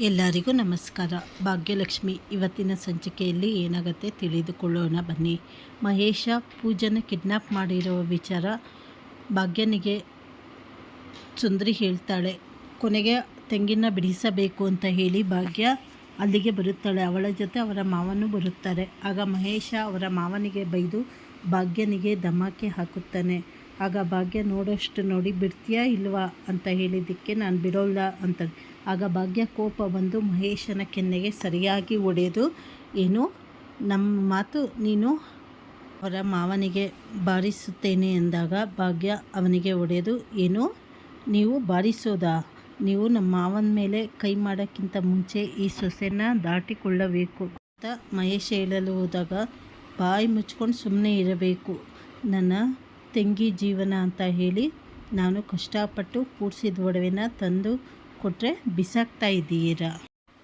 ಎಲ್ಲರಿಗೂ ನಮಸ್ಕಾರ. ಭಾಗ್ಯಲಕ್ಷ್ಮಿ, ಇವತ್ತಿನ ಸಂಚಿಕೆಯಲ್ಲಿ ಏನಾಗುತ್ತೆ ತಿಳಿದುಕೊಳ್ಳೋಣ ಬನ್ನಿ. ಮಹೇಶ ಪೂಜನ ಕಿಡ್ನಾಪ್ ಮಾಡಿರುವ ವಿಚಾರ ಭಾಗ್ಯನಿಗೆ ಸುಂದರಿ ಹೇಳ್ತಾಳೆ. ಕೊನೆಗೆ ತೆಂಗಿನ ಬಿಡಿಸಬೇಕು ಅಂತ ಹೇಳಿ ಭಾಗ್ಯ ಅಲ್ಲಿಗೆ ಬರುತ್ತಾಳೆ. ಅವಳ ಜೊತೆ ಅವರ ಮಾವನು ಬರುತ್ತಾರೆ. ಆಗ ಮಹೇಶ ಅವರ ಮಾವನಿಗೆ ಬೈದು ಭಾಗ್ಯನಿಗೆ ಧಮಾಕೆ ಹಾಕುತ್ತಾನೆ. ಆಗ ಭಾಗ್ಯ, ನೋಡೋಷ್ಟು ನೋಡಿ ಬಿಡ್ತೀಯಾ ಇಲ್ವಾ ಅಂತ ಹೇಳಿದ್ದಕ್ಕೆ ನಾನು ಬಿಡೋಲ್ಲ ಅಂತ. ಆಗ ಭಾಗ್ಯ ಕೋಪ ಬಂದು ಮಹೇಶನ ಕೆನ್ನೆಗೆ ಸರಿಯಾಗಿ ಒಡೆದು ಏನು ನಮ್ಮ ಮಾತು ನೀನು ಅವರ ಮಾವನಿಗೆ ಬಾರಿಸುತ್ತೇನೆ ಎಂದಾಗ ಭಾಗ್ಯ ಅವನಿಗೆ ಒಡೆದು ಏನು, ನೀವು ಬಾರಿಸೋದಾ? ನೀವು ನಮ್ಮ ಮಾವನ ಮೇಲೆ ಕೈ ಮಾಡೋಕ್ಕಿಂತ ಮುಂಚೆ ಈ ಸೊಸೆನ ದಾಟಿಕೊಳ್ಳಬೇಕು ಅಂತ ಮಹೇಶ್ ಹೇಳಲು ಹೋದಾಗ ಬಾಯಿ ಮುಚ್ಕೊಂಡು ಸುಮ್ಮನೆ ಇರಬೇಕು. ನನ್ನ ತಂಗಿ ಜೀವನ ಅಂತ ಹೇಳಿ ನಾನು ಕಷ್ಟಪಟ್ಟು ಕೂಡಿಸಿದ ಒಡವೆನ ತಂದು ಕೊಟ್ಟರೆ ಬಿಸಾಕ್ತಾ ಇದ್ದೀರಾ?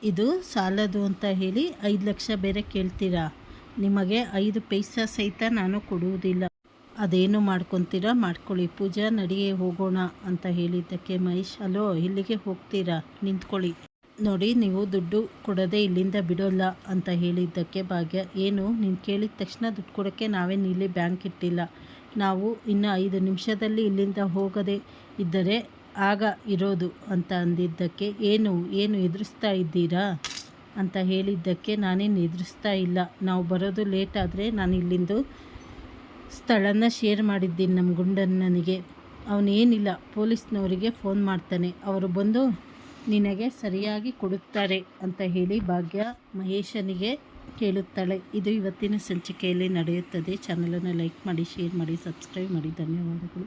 ಇದು ಸಾಲದು ಅಂತ ಹೇಳಿ ಐದು ಲಕ್ಷ ಬೇರೆ ಕೇಳ್ತೀರಾ? ನಿಮಗೆ ಐದು ಪೈಸಾ ಸಹಿತ ನಾನು ಕೊಡುವುದಿಲ್ಲ. ಅದೇನು ಮಾಡ್ಕೊತೀರಾ? ಮಾಡ್ಕೊಳ್ಳಿ. ಪೂಜಾ ನಡಿಗೆ ಹೋಗೋಣ ಅಂತ ಹೇಳಿದ್ದಕ್ಕೆ ಮಹೇಶ್, ಅಲೋ, ಇಲ್ಲಿಗೆ ಹೋಗ್ತೀರಾ? ನಿಂತ್ಕೊಳ್ಳಿ. ನೋಡಿ, ನೀವು ದುಡ್ಡು ಕೊಡದೆ ಇಲ್ಲಿಂದ ಬಿಡೋಲ್ಲ ಅಂತ ಹೇಳಿದ್ದಕ್ಕೆ ಭಾಗ್ಯ, ಏನು? ನೀನು ಕೇಳಿದ ತಕ್ಷಣ ದುಡ್ಡು ಕೊಡೋಕ್ಕೆ ನಾವೇನು ಇಲ್ಲಿ ಬ್ಯಾಂಕ್ ಇಟ್ಟಿಲ್ಲ. ನಾವು ಇನ್ನು ಐದು ನಿಮಿಷದಲ್ಲಿ ಇಲ್ಲಿಂದ ಹೋಗದೆ ಇದ್ದರೆ ಆಗ ಇರೋದು ಅಂತ ಅಂದಿದ್ದಕ್ಕೆ, ಏನು ಏನು ಎದುರಿಸ್ತಾ ಇದ್ದೀರಾ? ಅಂತ ಹೇಳಿದ್ದಕ್ಕೆ, ನಾನೇನು ಎದುರಿಸ್ತಾ ಇಲ್ಲ. ನಾವು ಬರೋದು ಲೇಟ್ ಆದರೆ ನಾನು ಇಲ್ಲಿಂದು ಸ್ಥಳನ ಶೇರ್ ಮಾಡಿದ್ದೀನಿ ನಮ್ಮ ಗುಂಡನ್ನನಿಗೆ ಅವನೇನಿಲ್ಲ, ಪೊಲೀಸ್ನವರಿಗೆ ಫೋನ್ ಮಾಡ್ತಾನೆ. ಅವರು ಬಂದು ನಿನಗೆ ಸರಿಯಾಗಿ ಕೊಡುತ್ತಾರೆ ಅಂತ ಹೇಳಿ ಭಾಗ್ಯ ಮಹೇಶನಿಗೆ ಕೇಳುತ್ತಾಳೆ. ಇದು ಇವತ್ತಿನ ಸಂಚಿಕೆಯಲ್ಲಿ ನಡೆಯುತ್ತದೆ. ಚಾನಲನ್ನು ಲೈಕ್ ಮಾಡಿ ಶೇರ್ ಮಾಡಿ ಸಬ್ಸ್ಕ್ರೈಬ್ ಮಾಡಿ. ಧನ್ಯವಾದಗಳು.